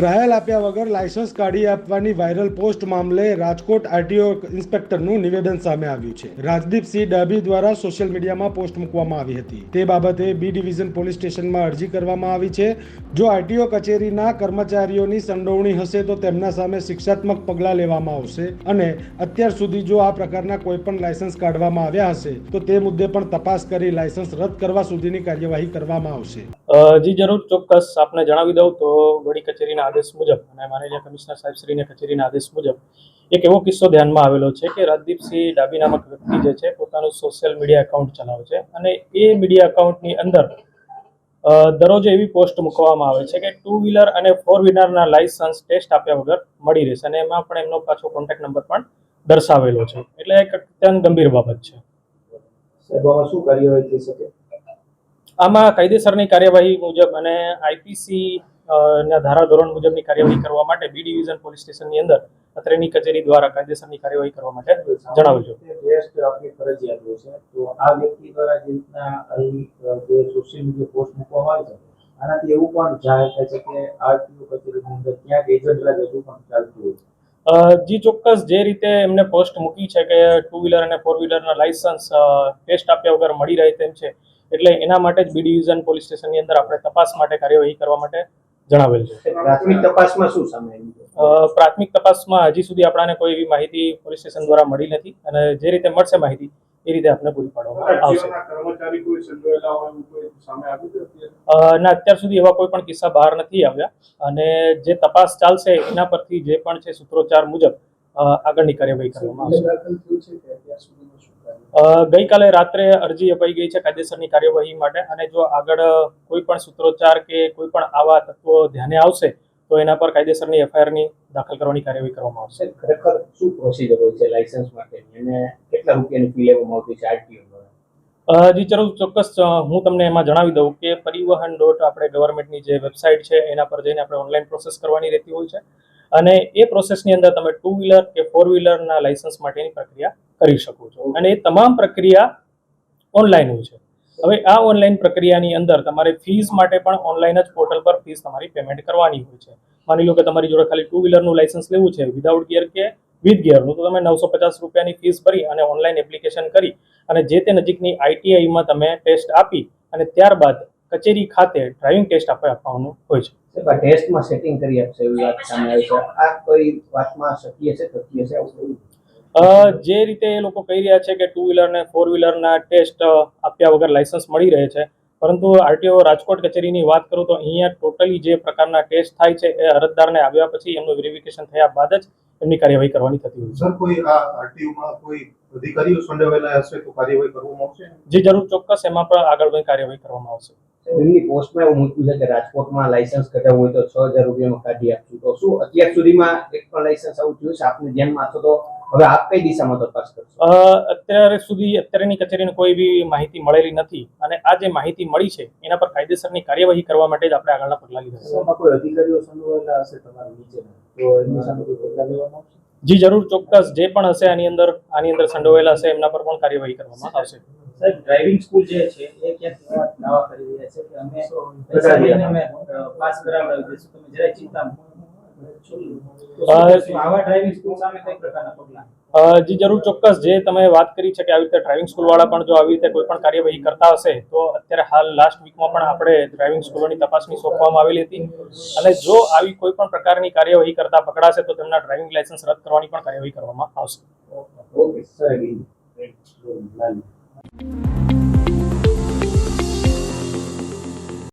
Trial આપ્યા વગર licence કાઢી આપવાની વાયરલ પોસ્ટ મામલે રાજકોટ આરટીઓ ઇન્સ્પેક્ટરનું નિવેદન સામે આવ્યું છે. રાજદીપસિંહ ડાભી દ્વારા સોશિયલ મીડિયામાં પોસ્ટ મૂકવામાં આવી હતી. તે બાબતે બી ડિવિઝન પોલીસ સ્ટેશનમાં અરજી કરવામાં આવી છે. જો આરટીઓ કચેરીના કર્મચારીઓની સંડોવણી હશે તો તેમના સામે શિક્ષાત્મક પગલાં લેવામાં આવશે અને અત્યાર સુધી જો આ પ્રકારના કોઈપણ લાયસન્સ કાઢવામાં આવ્યા હશે તો તે મુદ્દે પણ તપાસ કરી લાયસન્સ રદ કરવા સુધીની કાર્યવાહી કરવામાં આવશે. જી, જરૂર. ચોક્કસ આપને જણાવી દઉં તો વડી કચેરીના આદેશ મુજબ અને માનનીય કમિશનર સાહેબ શ્રીના કચેરીના આદેશ મુજબ એક એવો કિસ્સો ધ્યાનમાં આવેલો છે કે રાજદીપસિંહ ડાબી નામક વ્યક્તિ જે છે પોતાનું સોશિયલ મીડિયા એકાઉન્ટ ચલાવે છે અને એ મીડિયા એકાઉન્ટની અંદર દરરોજ એવી પોસ્ટ મૂકવામાં આવે છે કે ટુ વ્હીલર અને ફોર વ્હીલરના લાયસન્સ ટેસ્ટ આપ્યા વગર મળી રહેશે અને એમાં પણ એમનો પાછો કોન્ટેક્ટ નંબર પણ દર્શાવેલો છે. એટલે એક અત્યંત ગંભીર બાબત છે. શું કાર્યવાહી થઈ શકે? આમાં કાયદેસરની કાર્યવાહી મુજબ અને આઈપીસી ના ધારા ધોરણ મુજબની કાર્યવાહી કરવા માટે બી ડિવિઝન પોલીસ સ્ટેશનની અંદર અત્રેની કચેરી દ્વારા કાયદેસરની કાર્યવાહી કરવા માટે જણાવજો ટેસ્ટ આપણી ફરજિયાત હોય છે, તો આ વ્યક્તિ દ્વારા જે રીતના અહીં જે સોશિયલ મીડિયા પોસ્ટ મૂકવામાં આવે છે, આનાથી એવું પણ જાહેર થાય છે કે આરટીઓ કચેરીની અંદર ક્યાંક એજન્ટ રાજ હજુ પણ ચાલતું હોય છે અ, જી ચોક્કસ જે રીતે એમને પોસ્ટ મૂકી છે કે ટુ વ્હીલર અને ફોર વ્હીલરના લાયસન્સ ટેસ્ટ આપ્યા વગર મળી રહે તેમ છે એટલે એના માટે જ બી ડિવિઝન પોલીસ સ્ટેશનની અંદર આપણે તપાસ માટે કાર્યવાહી કરવા માટે જણાવેલ છે. પ્રાથમિક તપાસમાં શું સામે આવ્યું? પ્રાથમિક તપાસમાં હજી સુધી આપણાને કોઈ એવી માહિતી પોલીસ સ્ટેશન દ્વારા મળી નથી અને જે રીતે મળશે માહિતી એ રીતે આપને પૂરી પાડવામાં આવશે. ના અત્યાર સુધી એવા કોઈ પણ કિસ્સા બહાર નથી આવ્યા. અને જે તપાસ ચાલશે એના પરથી જે પણ છે સૂત્રોચ્ચાર મુજબ આગળની કાર્યવાહી કરવામાં આવશે. ગઈકાલે રાત્રે અરજી અપાઈ ગઈ છે કાયદેસરની કાર્યવાહી માટે. અને જો આગળ કોઈ પણ સૂત્રોચ્ચાર કે કોઈ પણ આવા તત્વો ધ્યાને આવશે તો એના પર કાયદેસરની એફઆઈઆરની દાખલ કરવાની કાર્યવાહી કરવામાં આવશે. ખરેખર શું પ્રોસિજર હોય છે લાયસન્સ માટેની અને કેટલા રૂપિયાની ફી લેવામાં આવતી છે આરટીઓ દ્વારા? જરૂર ચોક્કસ હું તમને એમાં જણાવી દઉં કે પરિવહન ડોટ આપણે ગવર્મેન્ટની જે વેબસાઇટ છે એના પર જઈને આપણે ઓનલાઈન પ્રોસેસ કરવાની રહેતી હોય છે. અને એ પ્રોસેસની અંદર તમે ટુ વ્હીલર કે ફોર વ્હીલરના લાઇસન્સ માટેની પ્રક્રિયા કરી શકો છો. અને એ તમામ પ્રક્રિયા ઓનલાઈન હોય છે. હવે આ ઓનલાઈન પ્રક્રિયાની અંદર તમારે ફીસ માટે પણ ઓનલાઈન જ પોર્ટલ પર ફીસ તમારી પેમેન્ટ કરવાની હોય છે. માની લો કે તમારી જોડે ખાલી ટુ વ્હીલરનું લાઇસન્સ લેવું છે વિધાઉટ ગિયર કે વિથ ગિયરનું તો તમે નવસો પચાસ રૂપિયાની ફીસ ભરી અને ઓનલાઈન એપ્લિકેશન કરી અને જે તે નજીકની આઈટીઆઈમાં તમે ટેસ્ટ આપી અને ત્યારબાદ કચેરી ખાતે ડ્રાઇવિંગ ટેસ્ટ આપણે આપવાનું હોય છે. ટેસ્ટમાં સેટિંગ કરી આપશે એવી વાત સામે આવી છે. આ કોઈ વાતમાં શક્ય છે શક્ય છે જે રીતે એ લોકો કહી રહ્યા છે કે ટુ વ્હીલર ને ફોર વ્હીલરના ટેસ્ટ આપ્યા વગર લાયસન્સ મળી રહે છે. પરંતુ આરટીઓ રાજકોટ કચેરીની વાત કરું તો અહીંયા ટોટલી જે પ્રકારના ટેસ્ટ થાય છે એ અરજદારને આવ્યા પછી એમનું વેરિફિકેશન થયા બાદ જ એમની કાર્યવાહી કરવાની થતી હોય સર કોઈ આ આરટીયુમાં કોઈ અધિકારીઓ સંડોવાયેલા હશે તો કાર્યવાહી કરવામાં આવશે જે જરૂર ચોક્કસ એમાં પણ આગળ કોઈ કાર્યવાહી કરવામાં આવશે. એમની પોસ્ટમાં એવું મૂક્યું છે કે રાજકોટમાં લાયસન્સ કઢાવવું હોય તો છ હજાર રૂપિયામાં કાઢી આપશું. તો શું અત્યાર સુધીમાં એક પણ લાયસન્સ આવું થયું છે? આપને ધ્યાનમાં અથવા તો હવે આપ કઈ દિશામાં તપાસ કરશો? અત્યારે સુધી અત્યારેની કચેરીને કોઈ બી માહિતી મળેલી નથી અને આ જે માહિતી મળી છે એના પર કાયદેસરની કાર્યવાહી કરવા માટે જ આપણે આગળના પગલાં લીધા છે. કોઈ અધિકારીઓ સંડોવાયેલા હશે તમારા નીચે તો એમની સામે કોઈ પગલાં લેવામાં આવશે? જી જરૂર. ચોક્કસ. જે પણ હશે આની અંદર આની અંદર સંડોવાયેલા હશે એમના પર પણ કાર્યવાહી કરવામાં આવશે. સાહેબ ડ્રાઇવિંગ સ્કૂલ જે છે એ ક્યાંક દાવા કરી રહ્યા છે કે અમે પાસ કરાવડાવી દઈશું. તમે જરાય ચિંતા જી જરૂર ચોક્કસ. જે તમે વાત કરી છે કે આવી રીતે ડ્રાઇવિંગ સ્કૂલવાળા પણ જો આવી રીતે કોઈ પણ કાર્યવાહી કરતા હશે તો અત્યારે હાલ લાસ્ટ વીકમાં પણ આપણે ડ્રાઇવિંગ સ્કૂલોની તપાસણી સોંપવામાં આવેલી હતી. અને જો આવી કોઈ પણ પ્રકારની કાર્યવાહી કરતા પકડાશે તો તેમના ડ્રાઇવિંગ લાયસન્સ રદ કરવાની પણ કાર્યવાહી કરવામાં આવશે.